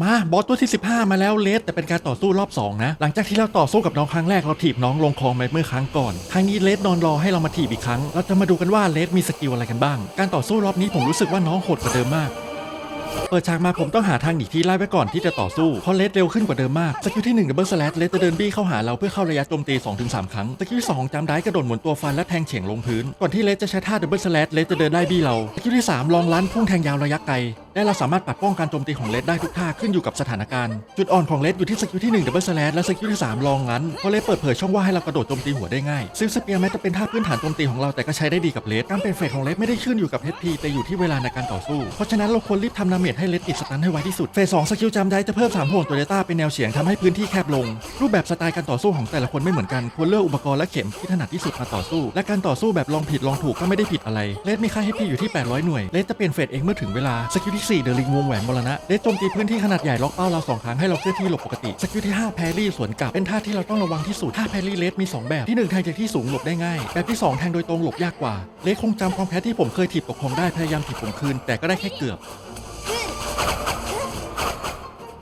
มาบอสตัวที่ 15 มาแล้วเลสแต่เป็นการต่อสู้รอบ 2 นะ หลังจากที่เราต่อสู้กับน้องครั้งแรกเราถีบน้องลงคลองไปเมื่อครั้งก่อนครั้งนี้เลสนอนรอให้เรามาถีบอีกครั้ง เราจะมาดูกันว่าเลสมีสกิลอะไรกันบ้าง การต่อสู้รอบนี้ผมรู้สึกว่าน้องโหดกว่าเดิมมาก เปิดฉากมาผมต้องหาทางหนีที่ไล่ไว้ก่อนที่จะต่อสู้ เพราะเลสเร็วขึ้นกว่าเดิมมาก สกิลที่1 Double Slash เลสจะเดินบี้เข้าหาเราเพื่อเข้าระยะโจมตี 2-3 ครั้ง สกิลที่2จำได้กระโดดหมุนตัวฟันและแทงเฉียงลงพื้น ก่อนที่เลสจะใช้ท่า Double Slash เลสจะเดินไล่บี้เรา สกิลที่ 3 ลองลันพุ่งแทงยาวระยะไกลและเราสามารถปัดป้องการโจมตีของเลสได้ทุกท่าขึ้นอยู่กับสถานการณ์ จุดอ่อนของเลสอยู่ที่สกิลที่1 Double Slash และสกิลที่3ลองลันเพราะเลสเปิดเผยช่องว่างให้เรากระโดดโจมตีหัวได้ง่ายซึ่งสเปียร์แม้จะเป็นท่าพื้นฐานโจมตีของเราแต่ก็ใช้ได้ดีกับเลสการเป็นเฟสของเลสไม่ได้ขึ้นอยู่กับ HP แต่อยู่ที่เวลาในการต่อสู้ เพราะฉะนั้นเราควรรีบทำดาเมจให้เลสติดสตันให้ไวที่สุด เฟสสองสกิลจำได้จะเพิ่ม3ห่วงตัวเดต้าเป็นแนวเฉียงทำให้พื้นที่แคบลง รูปแบบสไตล์การต่อสู้ของแต่ละคนไม่เหมือนกัน ควรเลือกอุปกรณ์และเข็มที่ถนัดที่สุดมาต่อสู้ และการต่อสู้แบบลองผิดลองถูกก็ไม่ได้ผิดอะไร เลสมีค่า HP อยู่ที่ 800 หน่วย เลสจะเปลี่ยนเฟสเองเมื่อถึงเวลา สกิลที่4เดลิงวงแหวนมรณะ เลสโจมตีพื้นที่ขนาดใหญ่ล็อกเป้าเราสองครั้งให้เราเคลื่อนที่หลบปกติ สกิลที่5แพรี่สวนกลับเป็นท่าที่เราต้องระวังที่สุดท่าแพรี่เลสมีสองแบบที่หนึ่งแทงจากที่สูงหลบได้ง่าย แบบที่สองแทงโดยตรงหลบยากกว่า เลสคงจำความแพ้ที่ผมเคยถีบตกคลองได้พยายามถีบผมคืนแต่ก็ได้แค่เกือบ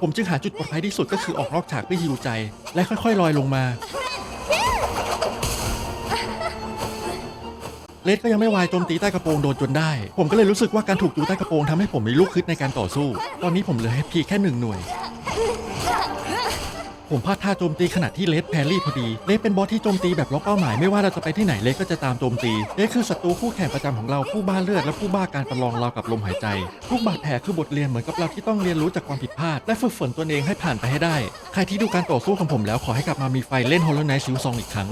ผมจึงหาจุดปลอดภัยที่สุดก็คือออกนอกฉากเพื่อฮิวใจ และค่อยๆลอยลงมา เลสก็ยังไม่วายโจมตีใต้กระโปรงโดนจนได้ ผมก็เลยรู้สึกว่าการถูกจูใต้กระโปรงทำให้ผมมีลูกคึดในการต่อสู้ ตอนนี้ผมเหลือ HP แค่หนึ่งหน่วย ผมพลาดท่าโจมตีขณะที่เลสแพรรี่พอดี เลสเป็นบอสที่โจมตีแบบล็อกเป้าหมายไม่ว่าเราจะไปที่ไหนเลสก็จะตามโจมตี เลสคือศัตรูคู่แข่งประจำของเราผู้บ้าเลือดและผู้บ้าการประลองเรากับลมหายใจ ทุกบาดแผลคือบทเรียนเหมือนกับเราที่ต้องเรียนรู้จากความผิดพลาด และฝึกฝนตนเองให้ผ่านไปให้ได้ ใครที่ดูการต่อสู้ของผมแล้วขอให้กลับมามีไฟเล่น Hollow Knight ซิลซองอีกครั้ง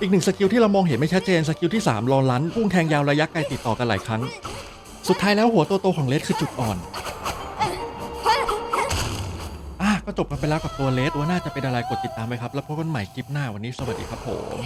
อีกหนึ่งสกิลที่เรามองเห็นไม่ชัดเจนสกิลที่3รอลันพุ่งแทงยาวระยะไกลติดต่อกันหลายครั้ง สุดท้ายแล้วหัวโตๆของเลสคือจุดอ่อนอะก็จบกันไปแล้วกับตัวเลสว่าน่าจะเป็นอะไรกดติดตามไปครับ แล้วพบกันใหม่คลิปหน้าวันนี้สวัสดีครับผม